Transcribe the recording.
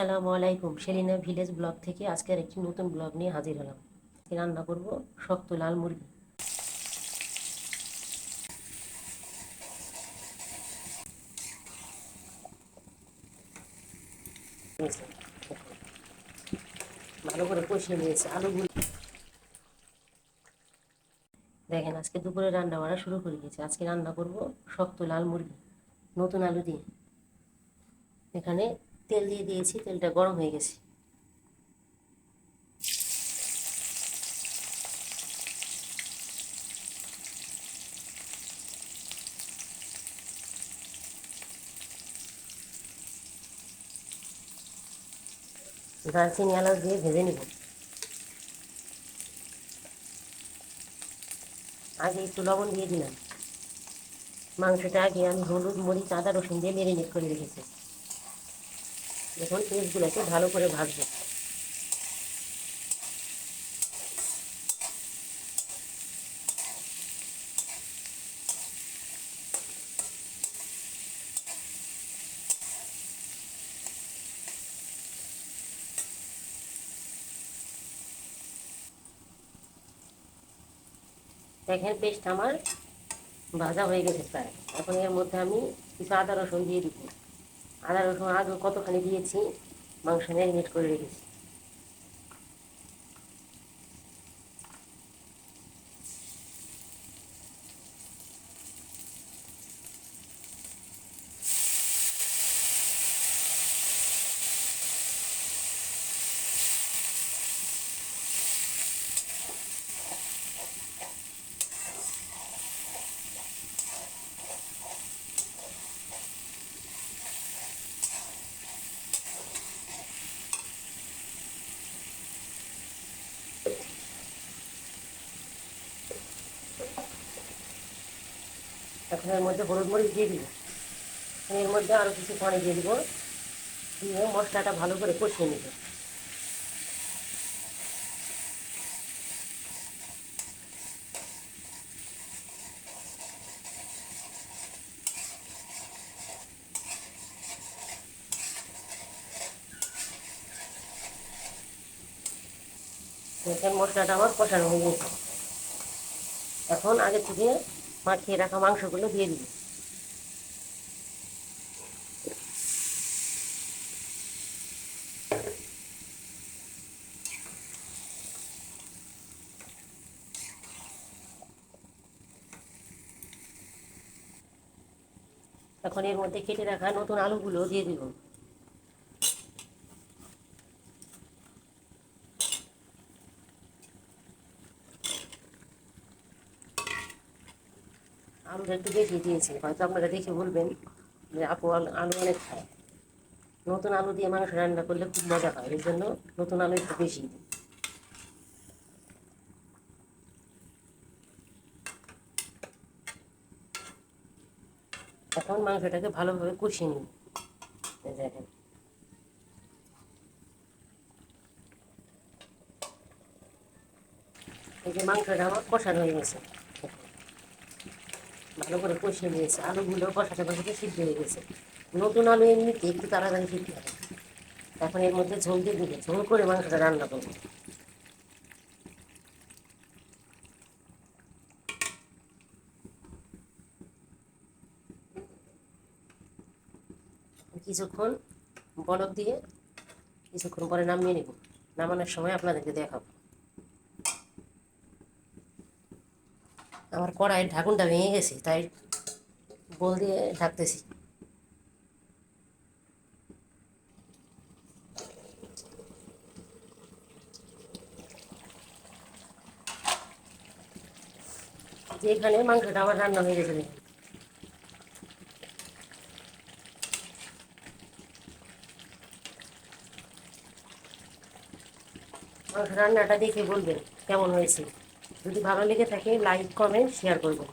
আসসালামু আলাইকুম, Selina village blog থেকে আজকের একটি নতুন ব্লগ নিয়ে হাজির হলাম। রান্না করব শক্ত লাল মুরগি। ভালো করে কষিয়ে নিয়েছে আলুগুলো দেখেন, আজকে দুপুরে রান্না বাড়া শুরু করে দিয়েছে। আজকে রান্না করব শক্ত লাল মুরগি, নতুন আলু দিয়ে। এখানে তেল দিয়ে দিয়েছি, তেলটা গরম হয়ে গেছে। দারচিনি এলাচ দিয়ে ভেজে নিব। আগে একটু লবণ দিয়ে দিলাম। মাংসটা আগে আমি হলুদ, মরিচ, আদা, রসুন দিয়ে মেরিনেট করে রেখেছি। এখন পেঁয়াজগুলোকে ভালো করে ভাজবো। দেখেন পেস্ট আমার ভাজা হয়ে গেছে প্রায়। এখন এর মধ্যে আমি কিছু আদা রসুন দিয়ে দিব। আদা রসুন আগে কতখানি দিয়েছি? মাংস ম্যারিনেট করে রেখেছি। এর মধ্যে হলুদ মরিচ দিয়ে দিব। এর মধ্যে আরও কিছু পানি দিয়ে দিব। দিয়ে মশলাটা ভালো করে কষিয়ে নেব। মশলাটা আমার কষানো হয়ে গেছে। এখন আগে থেকে মাখিয়ে রাখা মাংসগুলো দিয়ে দিবি। এখন এর মধ্যে কেটে রাখা নতুন আলুগুলো দিয়ে দিব। আলুটা একটু বেশি দিয়েছি, হয়তো আপনারা দেখে বলবেন যে আপু, আলু অনেক খায়। নতুন আলু দিয়ে মাংস রান্না করলে খুব মজা হয় এই জন্য নতুন আলু একটু বেশি। দিই এখন মাংসটাকে ভালোভাবে কষিয়ে নিই দেখেন। এই যে মাংসটা আমার কষানো হয়ে গেছে। ভালো করে কষিয়ে নিয়েছে। আলুগুলো কষাতে কষাতে সিদ্ধ হয়ে গেছে। নতুন আলু এমনিতে একটু তাড়াতাড়ি সিদ্ধ হবে। এখন এর মধ্যে ঝোল দিয়ে দিবে। ঝোল করে মাংসটা রান্না করব। কিছুক্ষণ বলক দিয়ে কিছুক্ষণ পরে নামিয়ে নেব। নামানোর সময় আপনাদেরকে দেখাবো। আমার কড়াইয়ের ঢাকুনটা ভেঙে গেছে, তাই বল দিয়ে ঢাকতেছি। যে এখানে মাংসটা আমার রান্না হয়ে গেছে। মাংস রান্নাটা দেখে বলবেন কেমন হয়েছে। যদি ভালো লেগে থাকে লাইক কমেন্ট শেয়ার করবেন